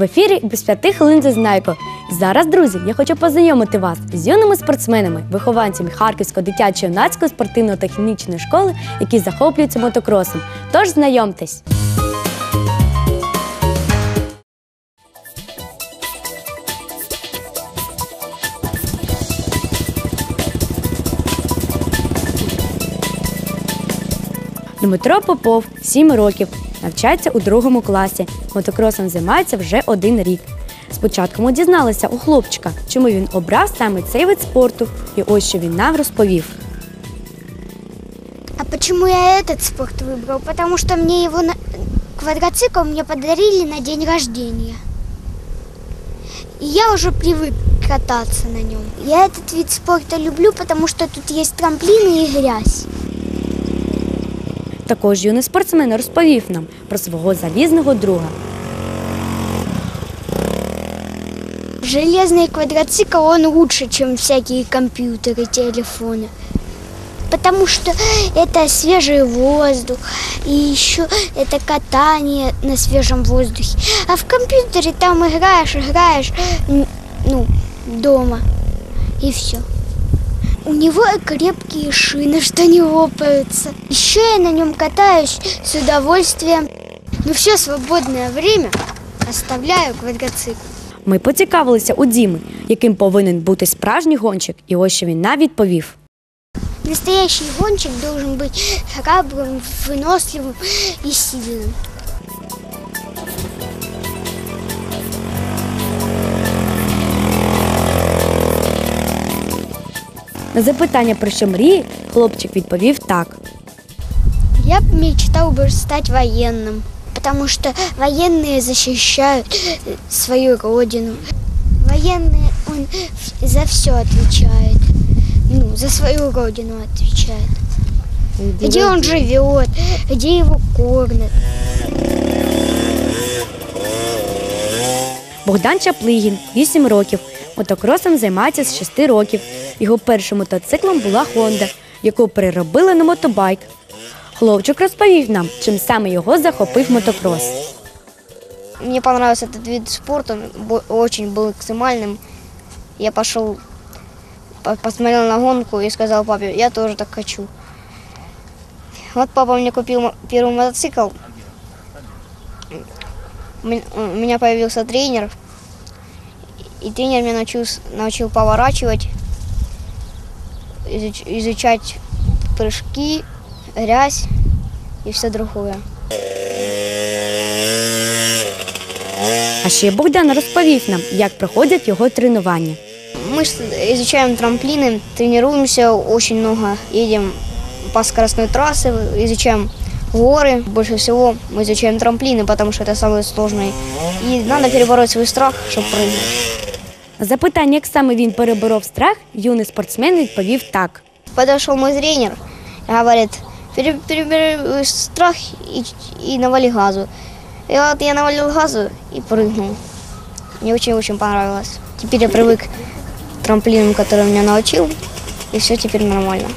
В ефірі без п'яти хвилин зазнайко. Зараз, друзі, я хочу познайомити вас з юними спортсменами, вихованцями Харківської дитячо-юнацької спортивно-технічної школи, які захоплюються мотокросом. Тож знайомтесь. Дмитро Попов 7 років, навчається у другому класі. Мотокросом займається вже один рік. Спочатку ми дізналися у хлопчика, чому він обрав саме цей вид спорту, і ось що він нам розповів. А почему я этот спорт выбрал? Потому что мне его на... квадроцикл мне подарили на день рождения. И я уже привык кататься на нем. Я этот вид спорта люблю, потому что тут есть трамплины и грязь. Також юний спортсмен розповів нам про свого залізного друга. Железный квадроцикл, он лучше, чем всякие компьютеры, телефоны. Потому что это свежий воздух, и еще это катание на свежем воздухе. А в компьютере там играешь, играешь, м, ну, дома, и все. У него крепкие шины, что не лопаются. Еще я на нем катаюсь с удовольствием. Но все свободное время оставляю квадроцикл. Ми поцікавилися у Діми, яким повинен бути справжній гонщик, і ось що він нам відповів. Настоящий гонщик должен быть храбрым, выносливым и сильным. На запитання про що мріє, хлопчик відповів так. Я б мечтал бы стать военным, потому что военные защищают э, свою родину. Военный, он за все отвечает. Ну, за свою родину отвечает. Где он живет, где его кормят. Богдан Чаплигін, 8 років. Мотокросом займається з 6 років. Його першим мотоциклом була Honda, яку переробили на мотобайк. Хлопчик розповів нам, чим саме його захопив мотокрос. Мне понравился этот вид спорта, бо- очень был экстремальным. Я пошел, по- посмотрел на гонку и сказал папе, я тоже так хочу. Вот папа мне купил мо- первый мотоцикл. У мен- У меня появился тренер. И тренер меня научил, с- научил поворачивать, изуч- изучать прыжки, грязь и все другое. А ще Богдан розповів нам, як проходять його тренування. Мы с- изучаем трамплины, тренируемся очень много, едем по скоростной трассе, изучаем горы. Больше всего мы изучаем трамплины, потому что это самое сложное. И надо перебороть свой страх, чтобы прыгнуть. На запитання, як саме він переборов страх, юний спортсмен відповів так. Подошел мой тренер, говорит, «Пере- перебери страх и, и навали газу. И вот я навалил газу и прыгнул. Мне очень-очень понравилось. Теперь я привык к трамплинам, которые он меня научил, и все теперь нормально.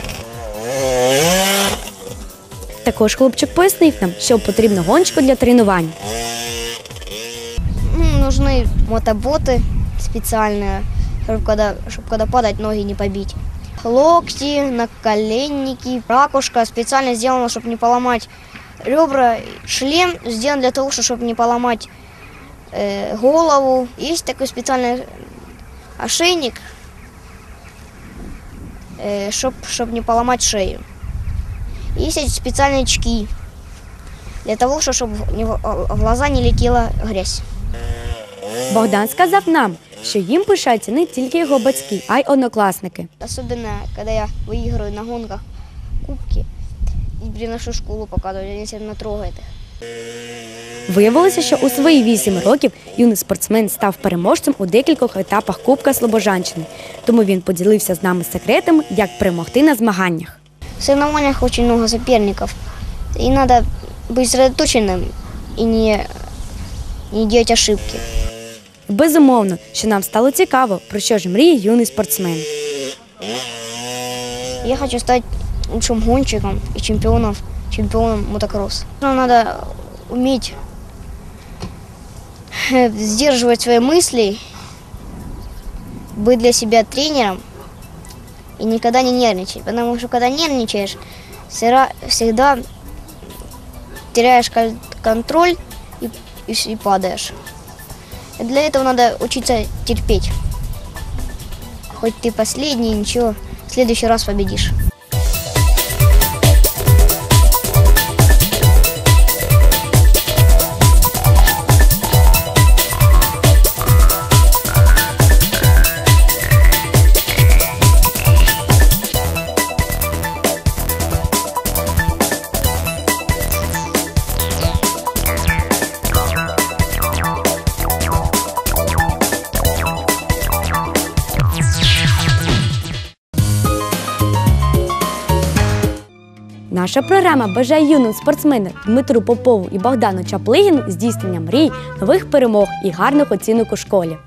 Також хлопчик пояснив нам, що потрібно гонщику для тренувань. Ну, нужны мотоботы специальные, чтобы когда, чтобы когда падать, ноги не побить. Локти, наколенники, ракушка специально сделана, чтобы не поломать ребра. Шлем сделан для того, чтобы не поломать э, голову. Есть такой специальный ошейник, э, чтобы не поломать шею. Есть эти специальные очки для того, чтобы в глаза не летела грязь. Богдан сказав нам, що їм пишаються не тільки його батьки, а й однокласники. Особенно, когда я выигрываю на гонках кубки и приношу в школу показывать, они все равно трогают их. Виявилося, що у свої вісім років юний спортсмен став переможцем у декількох етапах Кубка Слобожанщини. Тому він поділився з нами секретами, як перемогти на змаганнях. В соревнованиях очень много соперников. И надо быть сосредоточенным и не, не делать ошибки. Безумовно, що нам стало цікаво, про що ж мріє юний спортсмен. Я хочу стать лучшим гонщиком и чемпионом, чемпионом мотокросса. Нам надо уметь э, сдерживать свои мысли, быть для себя тренером и никогда не нервничать. Потому что когда нервничаешь, всегда, всегда теряешь кон- контроль и, и с- и падаешь. Для этого надо учиться терпеть. Хоть ты последний, ничего, в следующий раз победишь. Наша програма бажає юним спортсменам Дмитру Попову і Богдану Чаплигіну здійснення мрій, нових перемог і гарних оцінок у школі.